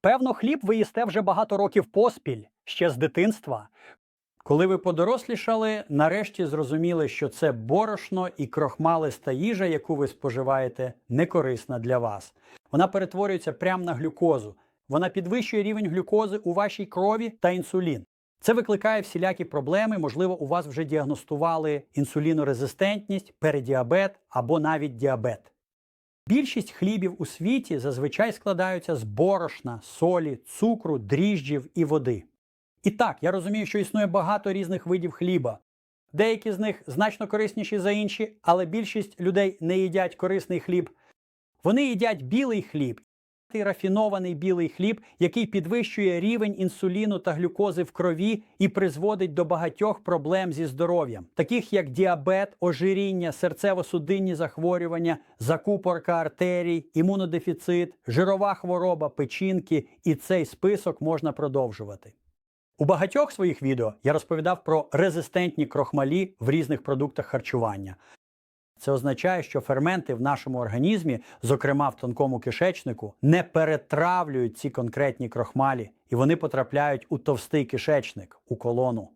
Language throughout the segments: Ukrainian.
Певно, хліб ви їсте вже багато років поспіль, ще з дитинства. Коли ви подорослішали, нарешті зрозуміли, що це борошно і крохмалиста їжа, яку ви споживаєте, не корисна для вас. Вона перетворюється прямо на глюкозу. Вона підвищує рівень глюкози у вашій крові та інсулін. Це викликає всілякі проблеми. Можливо, у вас вже діагностували інсулінорезистентність, передіабет або навіть діабет. Більшість хлібів у світі зазвичай складаються з борошна, солі, цукру, дріжджів і води. І так, я розумію, що існує багато різних видів хліба. Деякі з них значно корисніші за інші, але більшість людей не їдять корисний хліб. Вони їдять білий хліб, рафінований білий хліб, який підвищує рівень інсуліну та глюкози в крові і призводить до багатьох проблем зі здоров'ям, таких як діабет, ожиріння, серцево-судинні захворювання, закупорка артерій, імунодефіцит, жирова хвороба, печінки, і цей список можна продовжувати. У багатьох своїх відео я розповідав про резистентні крохмалі в різних продуктах харчування. Це означає, що ферменти в нашому організмі, зокрема в тонкому кишечнику, не перетравлюють ці конкретні крохмалі, і вони потрапляють у товстий кишечник, у колону.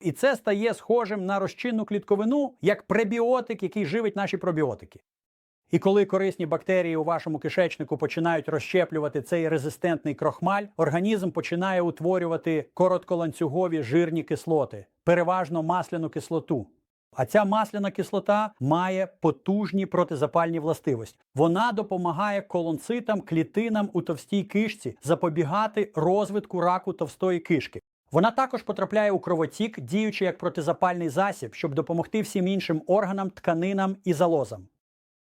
І це стає схожим на розчинну клітковину як пребіотик, який живить наші пробіотики. І коли корисні бактерії у вашому кишечнику починають розщеплювати цей резистентний крохмаль, організм починає утворювати коротколанцюгові жирні кислоти, переважно масляну кислоту. А ця масляна кислота має потужні протизапальні властивості. Вона допомагає колонцитам, клітинам у товстій кишці запобігати розвитку раку товстої кишки. Вона також потрапляє у кровотік, діючи як протизапальний засіб, щоб допомогти всім іншим органам, тканинам і залозам.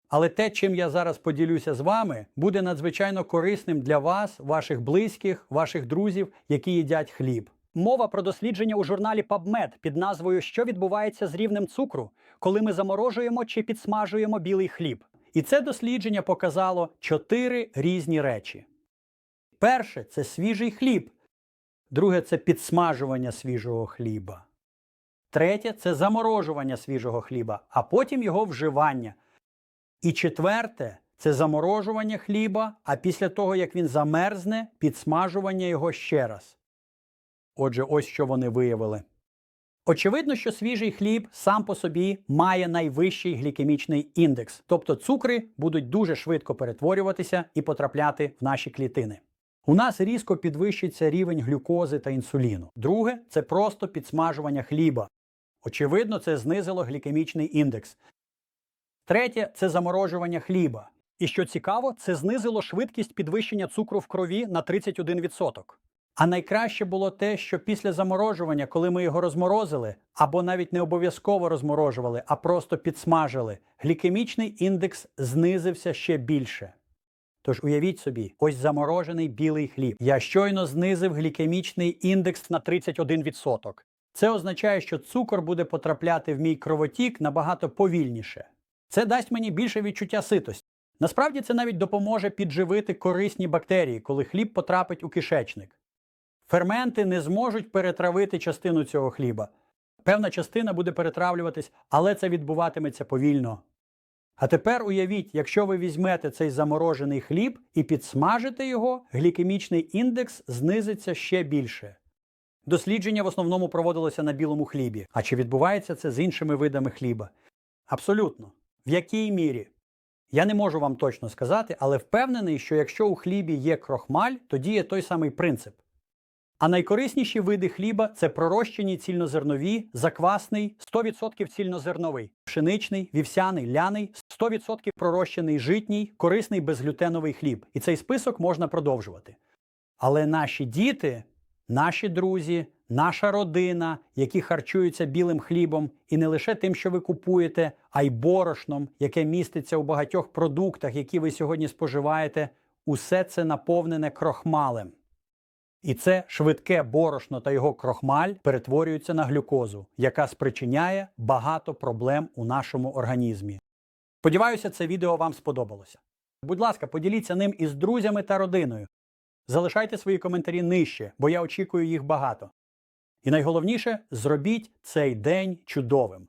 Але те, чим я зараз поділюся з вами, буде надзвичайно корисним для вас, ваших близьких, ваших друзів, які їдять хліб. Мова про дослідження у журналі PubMed під назвою Що відбувається з рівнем цукру, коли ми заморожуємо чи підсмажуємо білий хліб. І це дослідження показало чотири різні речі. Перше це свіжий хліб. Друге це підсмажування свіжого хліба. Третє це заморожування свіжого хліба, а потім його вживання. І четверте це заморожування хліба, а після того, як він замерзне, підсмажування його ще раз. Отже, ось що вони виявили. Очевидно, що свіжий хліб сам по собі має найвищий глікемічний індекс, тобто цукри будуть дуже швидко перетворюватися і потрапляти в наші клітини. У нас різко підвищиться рівень глюкози та інсуліну. Друге це просто підсмажування хліба. Очевидно, це знизило глікемічний індекс. Третє це заморожування хліба. І що цікаво, це знизило швидкість підвищення цукру в крові на 31%. А найкраще було те, що після заморожування, коли ми його розморозили, або навіть не обов'язково розморожували, а просто підсмажили, глікемічний індекс знизився ще більше. Тож уявіть собі, ось заморожений білий хліб. Я щойно знизив глікемічний індекс на 31%. Це означає, що цукор буде потрапляти в мій кровотік набагато повільніше. Це дасть мені більше відчуття ситості. Насправді це навіть допоможе підживити корисні бактерії, коли хліб потрапить у кишечник. Ферменти не зможуть перетравити частину цього хліба. Певна частина буде перетравлюватись, але це відбуватиметься повільно. А тепер уявіть, якщо ви візьмете цей заморожений хліб і підсмажите його, глікемічний індекс знизиться ще більше. Дослідження в основному проводилося на білому хлібі. А чи відбувається це з іншими видами хліба? Абсолютно. В якій мірі? Я не можу вам точно сказати, але впевнений, що якщо у хлібі є крохмаль, то діє той самий принцип. А найкорисніші види хліба це пророщені цільнозернові, заквасний, 100% цільнозерновий, пшеничний, вівсяний, ляний, 100% пророщений житній, корисний безглютеновий хліб. І цей список можна продовжувати. Але наші діти, наші друзі, наша родина, які харчуються білим хлібом, і не лише тим, що ви купуєте, а й борошном, яке міститься у багатьох продуктах, які ви сьогодні споживаєте, усе це наповнене крохмалем. І це швидке борошно та його крохмаль перетворюються на глюкозу, яка спричиняє багато проблем у нашому організмі. Сподіваюся, це відео вам сподобалося. Будь ласка, поділіться ним із друзями та родиною. Залишайте свої коментарі нижче, бо я очікую їх багато. І найголовніше зробіть цей день чудовим.